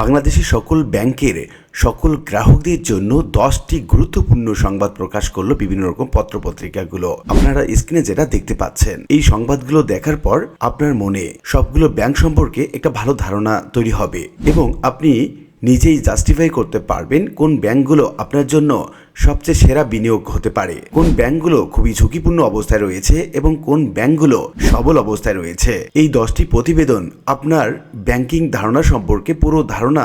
বাংলাদেশের সকল ব্যাংকের সকল গ্রাহকদের জন্য দশটি গুরুত্বপূর্ণ সংবাদ প্রকাশ করল বিভিন্ন রকম পত্রপত্রিকাগুলো। আপনারা স্ক্রিনে যেটা দেখতে পাচ্ছেন, এই সংবাদগুলো দেখার পর আপনার মনে সবগুলো ব্যাংক সম্পর্কে একটা ভালো ধারণা তৈরি হবে এবং আপনি নিজেই জাস্টিফাই করতে পারবেন কোন ব্যাংকগুলো আপনার জন্য সবচেয়ে সেরা বিনিয়োগ হতে পারে, কোন ব্যাংকগুলো খুবই ঝুঁকিপূর্ণ অবস্থায় রয়েছে এবং কোন ব্যাংকগুলো সবল অবস্থায় রয়েছে। এই দশটি প্রতিবেদন আপনার ব্যাংকিং ধারণা সম্পর্কে পুরো ধারণা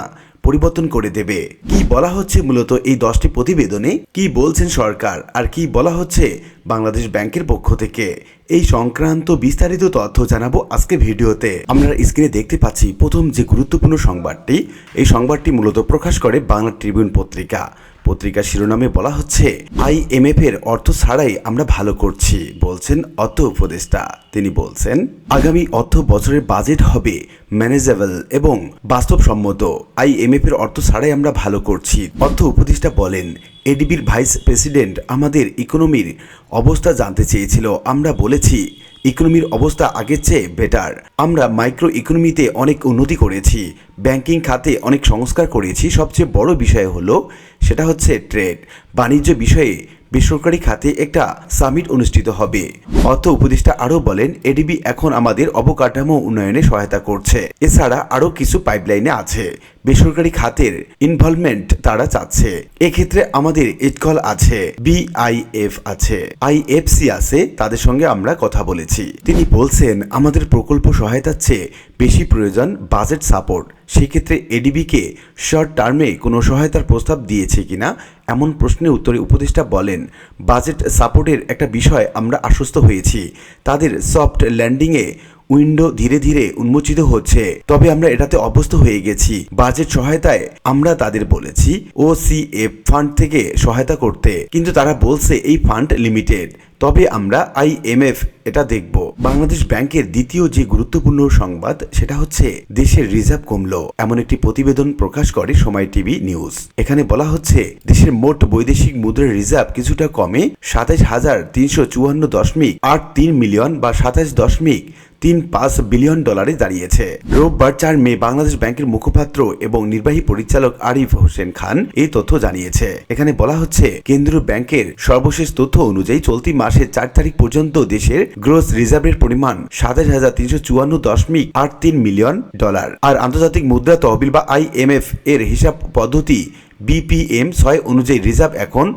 পরিবর্তন করে দেবে। কি বলা হচ্ছে মূলত এই দশটি প্রতিবেদনে? কি বলছেন সরকার? আর কি বলা হচ্ছে বাংলাদেশ ব্যাংকের পক্ষ থেকে? এই সংক্রান্ত বিস্তারিত তথ্য জানাব আজকে ভিডিওতে। আমরা স্ক্রিনে দেখতে পাচ্ছি প্রথম যে গুরুত্বপূর্ণ সংবাদটি, এই সংবাদটি মূলত প্রকাশ করে বাংলা ট্রিবিউন পত্রিকা। পত্রিকার শিরোনামে বলা হচ্ছে আইএমএফ এর অর্থ ছাড়াই আমরা ভালো করছি বলছেন অর্থ উপদেষ্টা। তিনি বলছেন, আগামী অর্থ বছরের বাজেট হবে ম্যানেজেবল এবং বাস্তবসম্মত। আইএমএফ এর অর্থ ছাড়াই আমরা ভালো করছি অর্থ উপদেষ্টা বলেন। এডিবির ভাইস প্রেসিডেন্ট আমাদের ইকোনমির অবস্থা জানতে চেয়েছিল। আমরা বলেছি, ইকোনমির অবস্থা আগের চেয়ে বেটার আমরা মাইক্রো ইকোনমিতে অনেক উন্নতি করেছি ব্যাংকিং খাতে অনেক সংস্কার করেছি। সবচেয়ে বড় বিষয় হলো, সেটা হচ্ছে ট্রেড বাণিজ্য বিষয়ে বেসরকারি খাতে একটা সামিট অনুষ্ঠিত হবে। অর্থ উপদেষ্টা আরও বলেন, এডিবি এখন আমাদের অবকাঠামো উন্নয়নে সহায়তা করছে। এছাড়া আরও কিছু পাইপলাইনে আছে। বেসরকারি খাতের ইনভলভমেন্ট তারা চাচ্ছে। এক্ষেত্রে আমাদের ইটকল আছে বিআইএফ আছে আইএফসি আছে, তাদের সঙ্গে আমরা কথা বলেছি। তিনি বলছেন, আমাদের প্রকল্প সহায়তার চেয়ে বেশি প্রয়োজন বাজেট সাপোর্ট সেক্ষেত্রে এডিবিকে শর্ট টার্মে কোনো সহায়তার প্রস্তাব দিয়েছে কিনা, এমন প্রশ্নের উত্তরে উপদেষ্টা বলেন বাজেট সাপোর্টের একটা বিষয় আমরা আশ্বস্ত হয়েছি। তাদের সফট ল্যান্ডিংয়ে উইন্ডো ধীরে ধীরে উন্মোচিত হচ্ছে। তবে আমরা এটাতে অভ্যস্ত হয়ে গেছি। বাজেট সহায়তায় আমরা তাদের বলেছি ও সি এফ ফান্ড থেকে সহায়তা করতে। কিন্তু তারা বলছে এই ফান্ড লিমিটেড তবে আমরা আইএমএফ এটা দেখব। বাংলাদেশ ব্যাংকের দ্বিতীয় যে গুরুত্বপূর্ণ সংবাদ, সেটা হচ্ছে দেশের রিজার্ভ কমলো। এমন একটি প্রতিবেদন প্রকাশ করে সময় টিভি নিউজ। এখানে বলা হচ্ছে, দেশের মোট বৈদেশিক মুদ্রার রিজার্ভ কিছুটা কমে সাতাইশ হাজার তিনশো চুয়ান্ন দশমিক আট তিন মিলিয়ন বা সাতাইশ দশমিক তিন পাঁচ বিলিয়ন ডলারে দাঁড়িয়েছে। রোববার চার মে বাংলাদেশ ব্যাংকের মুখপাত্র এবং নির্বাহী পরিচালক আরিফ হোসেন খান এই তথ্য জানিয়েছে। এখানে বলা হচ্ছে, কেন্দ্রীয় ব্যাংকের সর্বশেষ তথ্য অনুযায়ী চলতি মাসের চার তারিখ পর্যন্ত দেশের গ্রোস রিজার্ভের পরিমাণ সাতাশ হাজার তিনশো চুয়ান্ন দশমিক আট তিন মিলিয়ন ডলার। আর আন্তর্জাতিক মুদ্রা তহবিল বা আইএমএফ এর হিসাব পদ্ধতি বিপিএম ছয় অনুযায়ী রিজার্ভ এখন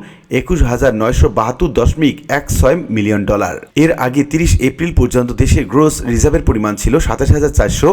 একুশ হাজার নয়শো বাহাত্তর দশমিক এক ছয় মিলিয়ন ডলার। এর আগে তিরিশ এপ্রিল পর্যন্ত দেশের গ্রোস রিজার্ভের পরিমাণ ছিল সাতাশ হাজার চারশো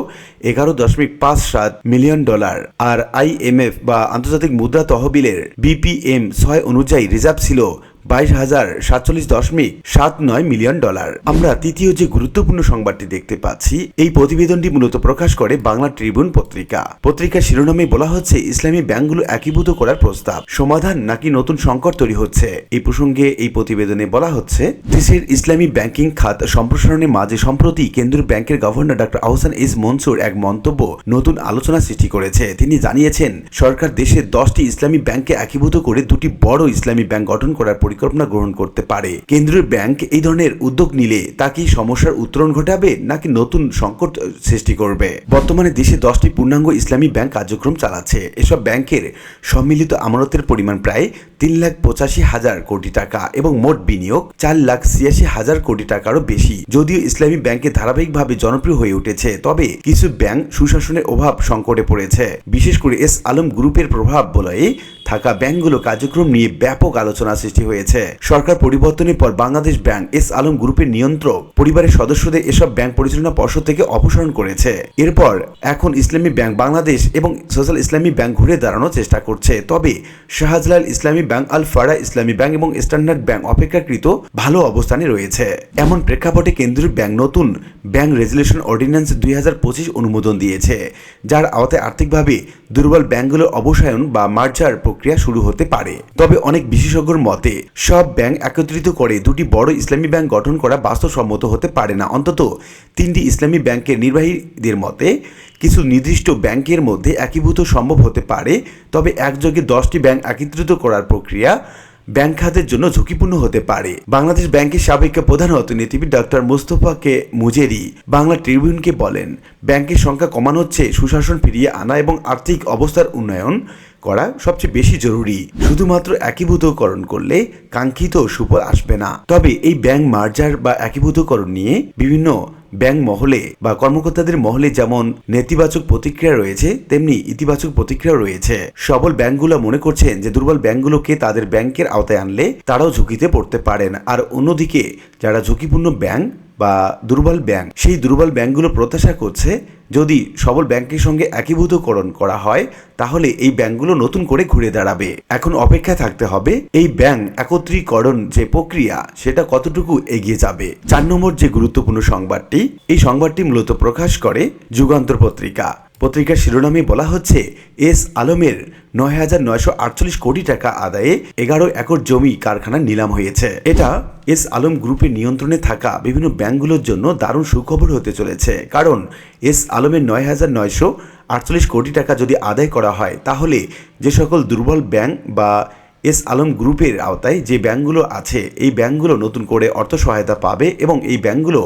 এগারো দশমিক পাঁচ সাত মিলিয়ন ডলার। আর আইএমএফ বা আন্তর্জাতিক মুদ্রা তহবিলের বিপিএম ছয় অনুযায়ী রিজার্ভ ছিল বাইশ হাজার সাতচল্লিশ দশমিক সাত নয় মিলিয়ন ডলার। আমরা তৃতীয় যে গুরুত্বপূর্ণ সংবাদটি দেখতে পাচ্ছি, এই প্রতিবেদনটি মূলত প্রকাশ করে বাংলা ট্রিবিউন পত্রিকা। পত্রিকার শিরোনামে বলা হচ্ছে, ইসলামী ব্যাংকগুলো একীভূত করার প্রস্তাব। সমাধান নাকি নতুন সংকট তৈরি হচ্ছে? এই প্রসঙ্গে এই প্রতিবেদনে বলা হচ্ছে, দেশের ইসলামী ব্যাংকিং খাত সম্প্রসারণের মাঝে সম্প্রতি কেন্দ্রীয় ব্যাংকের governor doctor Ahsan H Mansur এক মন্তব্য নতুন আলোচনা সৃষ্টি করেছে। তিনি জানিয়েছেন, সরকার দেশের দশটি ইসলামী ব্যাংককে একীভূত করে দুটি বড় ইসলামী ব্যাংক গঠন করার পরিকল্পনা গ্রহণ করতে পারে। কেন্দ্রীয় ব্যাংক এই ধরনের উদ্যোগ নিলে তা কি সমস্যার উত্তরণ ঘটাবে নাকি নতুন সংকট সৃষ্টি করবে? বর্তমানে দেশে দশটি পূর্ণাঙ্গ ইসলামী ব্যাংক কার্যক্রম চালাচ্ছে। এসব ব্যাংকের সম্মিলিত আমানতের পরিমাণ প্রায় তিন লাখ পঁচাশি হাজার কোটি টাকা এবং মোট বিনিয়োগ চার লাখ ছিয়াশি হাজার কোটি টাকারও বেশি। যদিও ইসলামী ব্যাংকে ধারাবাহিকভাবে জনপ্রিয় হয়ে উঠেছে, তবে কিছু ব্যাংক সুশাসনের অভাব সংকটে পড়েছে। বিশেষ করে এস আলম গ্রুপের প্রভাব বলয়ে থাকা ব্যাংকগুলো কার্যক্রম নিয়ে ব্যাপক আলোচনা সৃষ্টি হয়েছে। সরকার পরিবর্তনের পর বাংলাদেশ ব্যাংক এস আলম গ্রুপের নিয়ন্ত্রক পরিবারের সদস্যদের এসব ব্যাংক পরিচালনা পর্ষদ থেকে অপসারণ করেছে। এরপর এখন ইসলামী ব্যাংক বাংলাদেশ এবং সোশ্যাল ইসলামী ব্যাংক ঘুরে দাঁড়ানোর চেষ্টা করছে। তবে শাহজালাল ইসলামী ব্যাংক, আল ফারা ইসলামী ব্যাংক এবং স্ট্যান্ডার্ড ব্যাংক অপেক্ষাকৃত ভালো অবস্থানে রয়েছে। এমন প্রেক্ষাপটে কেন্দ্রীয় ব্যাংক নতুন ব্যাংক রেজুলেশন অর্ডিন্যান্স দুই হাজার পঁচিশ অনুমোদন দিয়েছে, যার আওতায় আর্থিকভাবে দুর্বল ব্যাংকগুলোর অবসায়ন বা মার্জার প্রক্রিয়া শুরু হতে পারে। তবে অনেক বিশেষজ্ঞর মতে, সব ব্যাংক একত্রিত করে দুটি বড় ইসলামী ব্যাংক গঠন করা বাস্তবসম্মত হতে পারে না। অন্তত তিনটি ইসলামী ব্যাংকের নির্বাহীদের মতে, কিছু নির্দিষ্ট ব্যাংকের মধ্যে একীভূত সম্ভব হতে পারে, তবে একযোগে দশটি ব্যাংক একত্রিত করার প্রক্রিয়া ব্যাংক খাতের জন্য ঝুঁকিপূর্ণ হতে পারে। বাংলাদেশ ব্যাংকের সাবেক প্রধান অর্থনীতিবিদ ডক্টর মুস্তফা কে মুজেরি বাংলা ট্রিবিউনকে বলেন, ব্যাংকের সংখ্যা কমানো হচ্ছে সুশাসন ফিরিয়ে আনা এবং আর্থিক অবস্থার উন্নয়ন করা সবচেয়ে বেশি জরুরি। শুধুমাত্র একীভূতকরণ করলে কাঙ্ক্ষিত সুফল আসবে না। তবে এই ব্যাংক মার্জার বা একীভূতকরণ নিয়ে বিভিন্ন ব্যাংক মহলে বা কর্মকর্তাদের মহলে যেমন নেতিবাচক প্রতিক্রিয়া রয়েছে, তেমনি ইতিবাচক প্রতিক্রিয়া রয়েছে। সবল ব্যাংকগুলো মনে করছেন যে দুর্বল ব্যাংকগুলোকে তাদের ব্যাংকের আওতায় আনলে তারাও ঝুঁকিতে পড়তে পারেন। আর অন্যদিকে, যারা ঝুঁকিপূর্ণ ব্যাংক বা দুর্বল ব্যাংক, সেই দুর্বল ব্যাংকগুলো প্রত্যাশা করছে যদি সবল ব্যাংকের সঙ্গে একীভূতকরণ করা হয়, তাহলে এই ব্যাংকগুলো নতুন করে ঘুরে দাঁড়াবে। এখন অপেক্ষা থাকতে হবে এই ব্যাংক একত্রীকরণ যে প্রক্রিয়া, সেটা কতটুকু এগিয়ে যাবে। চার নম্বর যে গুরুত্বপূর্ণ সংবাদটি, এই সংবাদটি মূলত প্রকাশ করে যুগান্তর পত্রিকা। পত্রিকার শিরোনামে বলা হচ্ছে, এস আলমের নয় হাজার নয়শো আটচল্লিশ কোটি টাকা আদায়ে এগারো একর জমি কারখানা নিলাম হয়েছে। এটা এস আলম গ্রুপের নিয়ন্ত্রণে থাকা বিভিন্ন ব্যাংকগুলোর জন্য দারুণ সুখবর হতে চলেছে। কারণ, এস আলমের নয় হাজার নয়শো আটচল্লিশ কোটি টাকা যদি আদায় করা হয়, তাহলে যে সকল দুর্বল ব্যাংক বা এস আলম গ্রুপের আওতায় যে ব্যাংকগুলো আছে, এই ব্যাংকগুলো নতুন করে অর্থ সহায়তা পাবে এবং এই ব্যাংকগুলো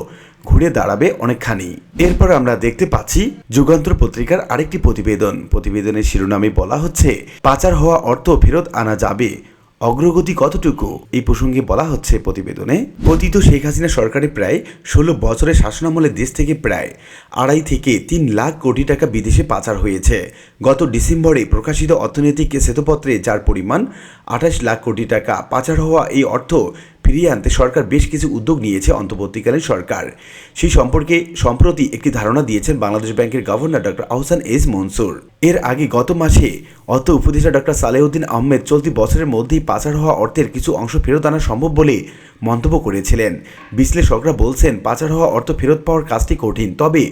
ঘুরে দাঁড়াবে অনেকখানি। এরপর আমরা দেখতে পাচ্ছি যুগান্তর পত্রিকার আরেকটি প্রতিবেদন। প্রতিবেদনের শিরোনামে বলা হচ্ছে, পাচার হওয়া অর্থ ফেরত আনা যাবে। অগ্রগতি কতটুকু? এই প্রসঙ্গে বলা হচ্ছে প্রতিবেদনে পতিত শেখ হাসিনা সরকারের প্রায় ষোলো বছরের শাসনামলে দেশ থেকে প্রায় আড়াই থেকে তিন লাখ কোটি টাকা বিদেশে পাচার হয়েছে। গত ডিসেম্বরে প্রকাশিত অর্থনৈতিক শ্বেতপত্রে যার পরিমাণ আঠাশ লাখ কোটি টাকা পাচার হওয়া এই অর্থ ফিরিয়ে আনতে সরকার বেশ কিছু উদ্যোগ নিয়েছে অন্তর্বর্তীকালীন সরকার। সেই সম্পর্কে সম্প্রতি একটি ধারণা দিয়েছেন বাংলাদেশ ব্যাংকের governor doctor Ahsan S Mansur. এর আগে গত মাসে অর্থ উপদেষ্টা ডক্টর সালেউদ্দিন আহমেদ চলতি বছরের মধ্যেই পাচার হওয়া অর্থের কিছু অংশ ফেরত আনা সম্ভব বলে মন্তব্য করেছিলেন। বিশ্লেষকরা বলছেন, পাচার হওয়া অর্থ ফেরত পাওয়ার কাজটি কঠিন, তবে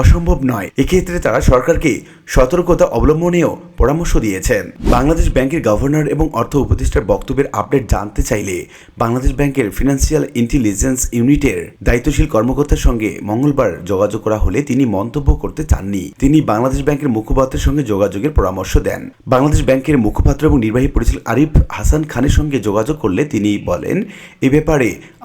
অসম্ভব নয়। এক্ষেত্রে তারা সরকারকে সতর্কতা অবলম্বনেও পরামর্শ দিয়েছেন। বাংলাদেশ ব্যাংকের গভর্নর এবং অর্থ উপদেষ্টার বক্তব্যের আপডেট জানতে চাইলে বাংলাদেশ ব্যাংকের ফিনান্সিয়াল ইন্টেলিজেন্স ইউনিটের দায়িত্বশীল কর্মকর্তার সঙ্গে মঙ্গলবার যোগাযোগ করা হলে তিনি মন্তব্য করতে চাননি। তিনি বাংলাদেশ ব্যাংকের মুখপাত্রের সঙ্গে যোগাযোগের পরামর্শ দেন। বাংলাদেশ ব্যাংকের মুখপাত্র এবং নির্বাহী পরিচালক আরিফ হাসান খানের সঙ্গে যোগাযোগ করলে তিনি বলেন, এ ব্যাপারে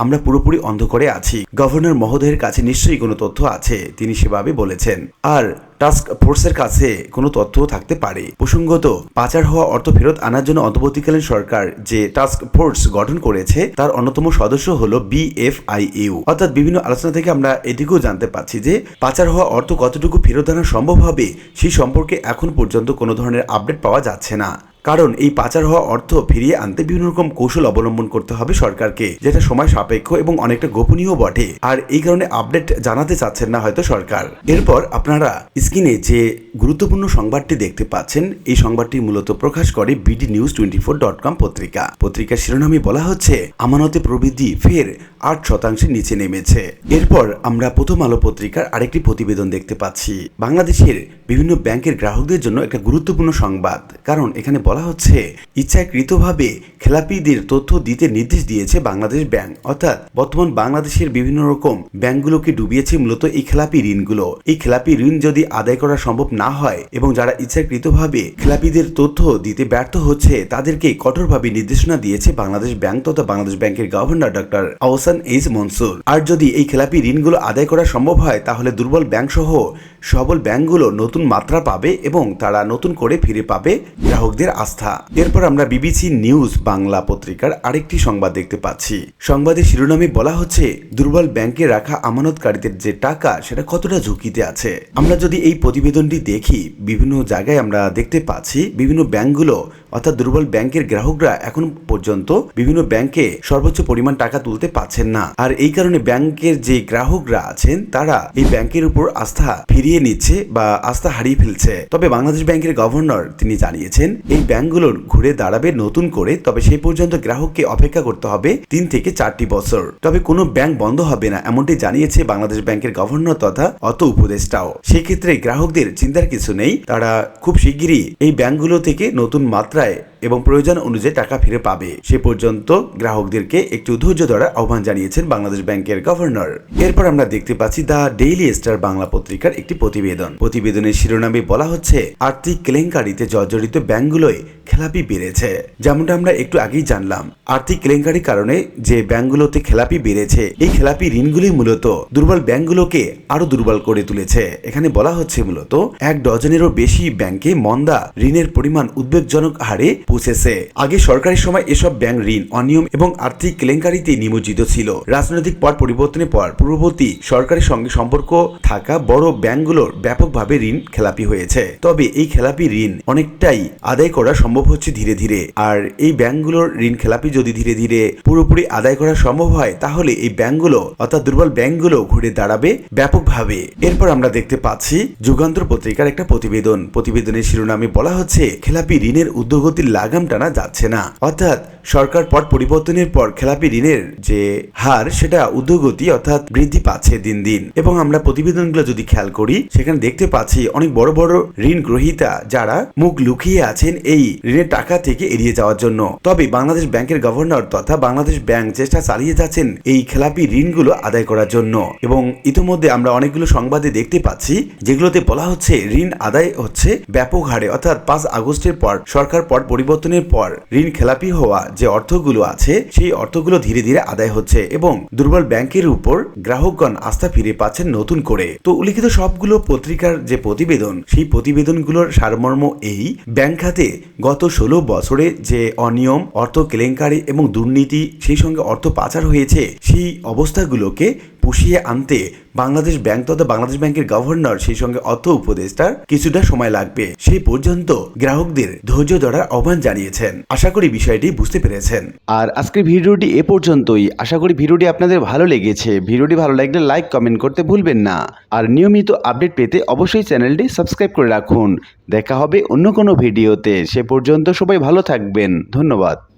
আমরা পুরোপুরি অন্ধকারে আছি। গভর্নর মহোদয়ের কাছে নিশ্চয়ই কোনো তথ্য আছে, তিনি সেভাবে বলেছেন। আর টাস্ক ফোর্সের কাছে কোনো তথ্যও থাকতে পারে। প্রসঙ্গত, পাচার হওয়া অর্থ ফেরত আনার জন্য অন্তর্বর্তীকালীন সরকার যে টাস্ক ফোর্স গঠন করেছে, তার অন্যতম সদস্য হল বিএফআইইউ অর্থাৎ বিভিন্ন আলোচনা থেকে আমরা এটিকেও জানতে পারছি যে, পাচার হওয়া অর্থ কতটুকু ফেরত আনা সম্ভব হবে, সেই সম্পর্কে এখন পর্যন্ত কোনো ধরনের আপডেট পাওয়া যাচ্ছে না। কারণ এই পাচার হওয়া অর্থ ফিরিয়ে আনতে বিভিন্ন রকম কৌশল অবলম্বন করতে হবে সরকারকে, যেটা সময় সাপেক্ষ এবং অনেকটা গোপনীয় বটে। আর এই কারণে আপডেট জানাতে চাচ্ছেন না হয়তো সরকার। এরপর আপনারা স্ক্রিনে যে গুরুত্বপূর্ণ সংবাদটি দেখতে পাচ্ছেন, এই সংবাদটি মূলত প্রকাশ করে BD news twenty four dot com পত্রিকা। পত্রিকার শিরোনামে বলা হচ্ছে, আমানতে প্রবৃদ্ধি ফের আট শতাংশের নিচে নেমেছে। এরপর আমরা প্রথম আলো পত্রিকার আরেকটি প্রতিবেদন দেখতে পাচ্ছি। বাংলাদেশের বিভিন্ন ব্যাংকের গ্রাহকদের জন্য একটা গুরুত্বপূর্ণ সংবাদ। কারণ এখানে বলা হচ্ছে, ইচ্ছাকৃতভাবে খেলাপিদের তথ্য দিতে নির্দেশ দিয়েছে বাংলাদেশ ব্যাংক। অর্থাৎ বর্তমান বাংলাদেশের বিভিন্ন রকম ব্যাংকগুলোকে ডুবিয়েছে মূলত এই খেলাপি ঋণগুলো। এই খেলাপি ঋণ যদি আদায় করা সম্ভব না হয় এবং যারা ইচ্ছাকৃতভাবে খেলাপিদের তথ্য দিতে ব্যর্থ হচ্ছে, তাদেরকে কঠোরভাবে নির্দেশনা দিয়েছে বাংলাদেশ ব্যাংক তথা বাংলাদেশ ব্যাংকের গভর্নর ডক্টর এইচ মনসুর। আর যদি এই খেলাপি ঋণগুলো আদায় করা সম্ভব হয়, তাহলে দুর্বল ব্যাংক সহ সবল ব্যাংকগুলো নতুন মাত্রা পাবে এবং তারা নতুন করে ফিরে পাবে গ্রাহকদের আস্থা। এরপর আমরা বিবিসি নিউজ বাংলা পত্রিকার আরেকটি সংবাদ দেখতে পাচ্ছি। সংবাদের শিরোনামে বলা হচ্ছে, দুর্বল ব্যাংকে রাখা আমানতকারীদের যে টাকা, সেটা কতটা ঝুঁকিতে আছে? আমরা যদি এই প্রতিবেদনটি দেখি, বিভিন্ন জায়গায় আমরা দেখতে পাচ্ছি, বিভিন্ন ব্যাংকগুলো, অর্থাৎ দুর্বল ব্যাংকের গ্রাহকরা এখন পর্যন্ত বিভিন্ন ব্যাংকে সর্বোচ্চ পরিমাণ টাকা তুলতে পারছেন না। আর এই কারণে ব্যাংকের যে গ্রাহকরা আছেন, তারা এই ব্যাংকের উপর আস্থা ফিরিয়ে নিচ্ছে বা আস্থা হারিয়ে ফেলছে। তবে বাংলাদেশ ব্যাংকের গভর্নর তিনি জানিয়েছেন, এই ব্যাংকগুলোর ঘুরে দাঁড়াবে নতুন করে, তবে সেই পর্যন্ত গ্রাহককে অপেক্ষা করতে হবে তিন থেকে চারটি বছর। তবে কোনো ব্যাংক বন্ধ হবে না এমনটি জানিয়েছে বাংলাদেশ ব্যাংকের গভর্নর তথা অত উপদেষ্টাও। সেক্ষেত্রে গ্রাহকদের চিন্তার কিছু নেই, তারা খুব শিগগিরই এই ব্যাংকগুলো থেকে নতুন মাত্রায় এবং প্রয়োজন অনুযায়ী টাকা ফিরে পাবে। সে পর্যন্ত গ্রাহকদেরকে একটু ধৈর্য ধরার আহ্বান জানিয়েছেন বাংলাদেশ ব্যাংকের গভর্নর। এরপর আমরা দেখতে পাচ্ছি দ্য ডেইলি স্টার বাংলা পত্রিকার একটি প্রতিবেদন। প্রতিবেদনের শিরোনামে বলা হচ্ছে আর্থিক কেলেঙ্কারিতে জর্জরিত ব্যাংকগুলোয় খেলাপি বেড়েছে। যেমনটা আমরা একটু আগেই জানলাম। আর্থিক কেলেঙ্কারির কারণে যে ব্যাংকগুলোতে খেলাপি বেড়েছে, এই খেলাপি ঋণগুলি মূলত দুর্বল ব্যাংকগুলোকে আরও দুর্বল করে তুলেছে। এখানে বলা হচ্ছে মূলত এক ডজনেরও বেশি ব্যাংকে মন্দা ঋণের পরিমাণ উদ্বেগজনক হারে পৌঁছেছে। আগে সরকারি সময় এসব ব্যাংক ঋণ, অনিয়ম এবং আর্থিক কেলেঙ্কারিতে নিমজ্জিত ছিল। রাজনৈতিক পট পরিবর্তনের পর পূর্ববর্তী সরকারের সঙ্গে সম্পর্ক থাকা বড় ব্যাংকগুলোর ব্যাপকভাবে ঋণ খেলাপি হয়েছে। তবে এই খেলাপি ঋণ অনেকটাই আদায় করা সম্ভব হচ্ছে ধীরে ধীরে। আর এই ব্যাংকগুলোর ঋণ খেলাপি যদি ধীরে ধীরে পুরোপুরি আদায় করা সম্ভব হয়, তাহলে এই ব্যাংকগুলো, অর্থাৎ দুর্বল ব্যাংকগুলো ঘুরে দাঁড়াবে ব্যাপকভাবে। এরপর আমরা দেখতে পাচ্ছি যুগান্তর পত্রিকার একটা প্রতিবেদন। প্রতিবেদনের শিরোনামে বলা হচ্ছে, খেলাপি ঋণের উদ্যোগতির লাগাম টানা যাচ্ছে না। অর্থাৎ সরকার পট পরিবর্তনের পর খেলাপি ঋণের যে হার, সেটা উদ্যোগতি, অর্থাৎ বৃদ্ধি পাচ্ছে দিন দিন। এবং আমরা প্রতিবেদনগুলো যদি খেয়াল করি, সেখানে দেখতে পাচ্ছি অনেক বড় বড় ঋণ গ্রহীতা যারা মুখ লুকিয়ে আছেন এই ঋণের টাকা থেকে এড়িয়ে যাওয়ার জন্য। তবে বাংলাদেশ ব্যাংকের গভর্নর তথা বাংলাদেশ ব্যাংক চেষ্টা চালিয়ে যাচ্ছেন এই খেলাপি ঋণগুলো আদায় করার জন্য। এবং ইতিমধ্যে আমরা অনেকগুলো সংবাদে দেখতে পাচ্ছি, যেগুলোতে বলা হচ্ছে ঋণ আদায় হচ্ছে ব্যাপক হারে, অর্থাৎ পাঁচ আগস্টের পর, সরকার পট পরিবর্তনের পর ঋণ খেলাপি হওয়া যে অর্থগুলো আছে, সেই অর্থগুলো ধীরে ধীরে আদায় হচ্ছে এবং দুর্বল ব্যাংকের উপর গ্রাহকগণ আস্থা ফিরে পাচ্ছেন নতুন করে। তো উল্লিখিত সবগুলো পত্রিকার যে প্রতিবেদন, সেই প্রতিবেদনগুলোর সারমর্ম এই। ব্যাংক খাতে গত ষোলো বছরে যে অনিয়ম, অর্থ কেলেঙ্কারি এবং দুর্নীতি, সেই সঙ্গে অর্থ পাচার হয়েছে, সেই অবস্থাগুলোকে পুষিয়ে আনতে বাংলাদেশ ব্যাংক তথা বাংলাদেশ ব্যাংকের গভর্নর, সেই সঙ্গে অর্থ উপদেষ্টার কিছুটা সময় লাগবে। সেই পর্যন্ত গ্রাহকদের ধৈর্য ধরার আহ্বান জানিয়েছেন। আশা করি বিষয়টি বুঝতে পেরেছেন। আর আজকের ভিডিওটি এ পর্যন্তই। আশা করি ভিডিওটি আপনাদের ভালো লেগেছে। ভিডিওটি ভালো লাগলে লাইক, কমেন্ট করতে ভুলবেন না। আর নিয়মিত আপডেট পেতে অবশ্যই চ্যানেলটি সাবস্ক্রাইব করে রাখুন। দেখা হবে অন্য কোনো ভিডিওতে। সে পর্যন্ত সবাই ভালো থাকবেন। ধন্যবাদ।